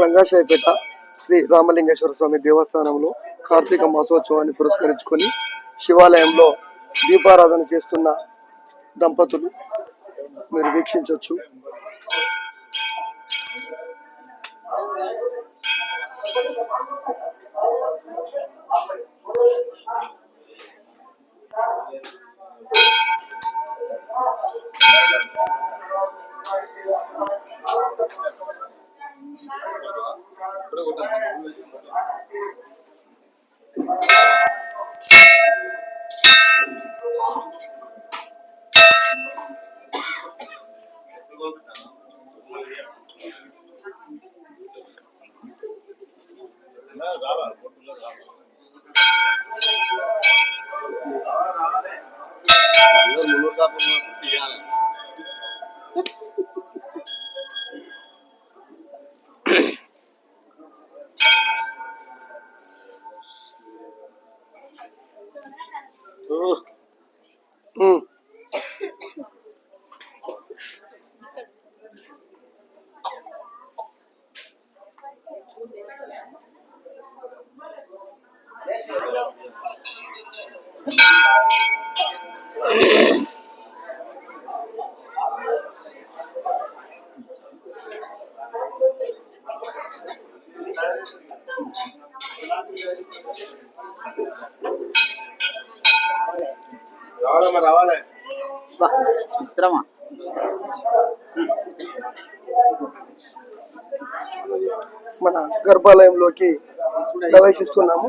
రంగాశాయపేట శ్రీ రామలింగేశ్వర స్వామి దేవస్థానంలో కార్తీక మాసోత్సవాన్ని పురస్కరించుకొని శివాలయంలో దీపారాధన చేస్తున్న దంపతులు మీరు వీక్షించవచ్చు Ricardo Mulurka Purnavial. Tuh. Uh. Hmm. రావాలమ్మా రావాలి. మన గర్భాలయంలోకి ప్రవేశిస్తున్నాము.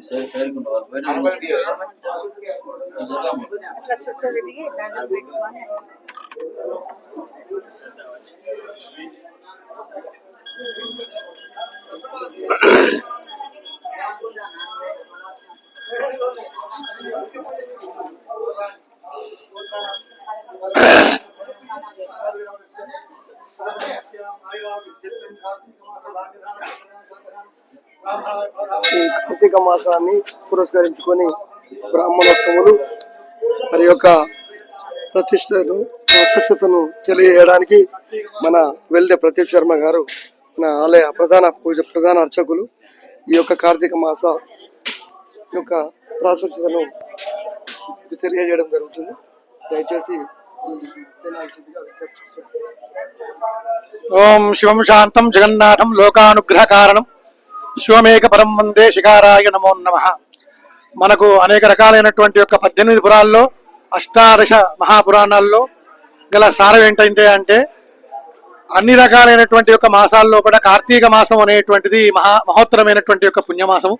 सर सर को नॉल बैठ नंबर दिया सर का मत अच्छा सुपर रेडी है ना वेट वन है Thank you. ఈ కార్తీక మాసాన్ని పురస్కరించుకొని బ్రాహ్మణోత్సములు మరి యొక్క ప్రతిష్టను ప్రశస్తతను తెలియజేయడానికి మన వెల్దె ప్రదీప్ శర్మ గారు మన ఆలయ ప్రధాన పూజ ప్రధాన అర్చకులు ఈ యొక్క కార్తీక మాస యొక్క ప్రాశస్తతను తెలియజేయడం జరుగుతుంది. దయచేసి ఓం శివం శాంతం జగన్నాథం లోకానుగ్రహ కారణం శివమేక పరం వందే శిఖారాయ నమో నమ. మనకు అనేక రకాలైనటువంటి యొక్క పద్దెనిమిది పురాల్లో అష్టాదశ మహాపురాణాల్లో గల సారం ఏంటంటే అంటే అన్ని రకాలైనటువంటి యొక్క మాసాల్లో కూడా కార్తీక మాసం అనేటువంటిది మహా మహోత్తరమైనటువంటి యొక్క పుణ్యమాసము.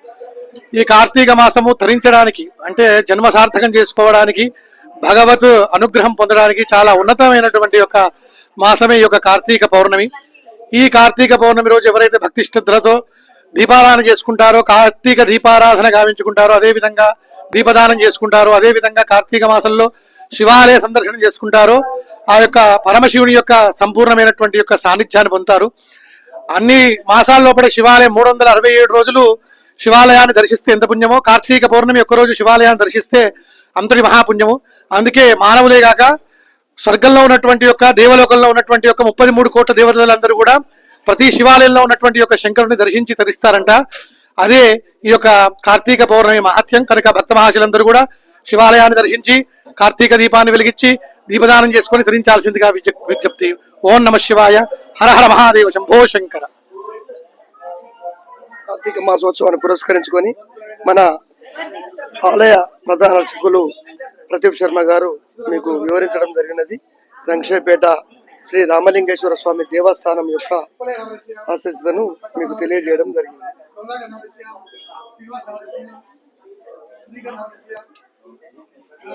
ఈ కార్తీక మాసము ధరించడానికి అంటే జన్మ సార్థకం చేసుకోవడానికి భగవత్ అనుగ్రహం పొందడానికి చాలా ఉన్నతమైనటువంటి యొక్క మాసమే ఈ యొక్క కార్తీక పౌర్ణమి. ఈ కార్తీక పౌర్ణమి రోజు ఎవరైతే భక్తి శ్రద్ధలతో దీపారాధన చేసుకుంటారో కార్తీక దీపారాధన గావించుకుంటారో అదేవిధంగా దీపదానం చేసుకుంటారో అదేవిధంగా కార్తీక మాసంలో శివాలయ సందర్శనం చేసుకుంటారో ఆ యొక్క పరమశివుని యొక్క సంపూర్ణమైనటువంటి యొక్క సాన్నిధ్యాన్ని పొందుతారు. అన్ని మాసాల్లోపడే శివాలయం మూడు వందల అరవై ఏడు రోజులు శివాలయాన్ని దర్శిస్తే ఎంత పుణ్యమో? కార్తీక పౌర్ణమి ఒక్క రోజు శివాలయాన్ని దర్శిస్తే అంతటి మహాపుణ్యము. అందుకే మానవులే గాక స్వర్గంలో ఉన్నటువంటి యొక్క దేవలోకంలో ఉన్నటువంటి యొక్క ముప్పై మూడు కోట్ల దేవతలందరూ కూడా ప్రతి శివాలయంలో ఉన్నటువంటి యొక్క శంకరుని దర్శించి తరిస్తారంట. అదే ఈ యొక్క కార్తీక పౌర్ణమి మహత్యం. కనుక భక్త మహాశులందరూ కూడా శివాలయాన్ని దర్శించి కార్తీక దీపాన్ని వెలిగించి దీపదానం చేసుకొని ధరించాల్సిందిగా విజ్ఞప్తి. ఓం నమ శివాయ. హర హర మహాదేవ శంభో శంకర. కార్తీక మాసోత్సవాన్ని పురస్కరించుకొని మన ఆలయ ప్రధాన అర్చకులు ప్రదీప్ శర్మ గారు మీకు వివరించడం జరిగినది. రంగశేపేట శ్రీ రామలింగేశ్వర స్వామి దేవస్థానం యొక్క ఆసక్తులను మీకు తెలియజేయడం జరిగింది.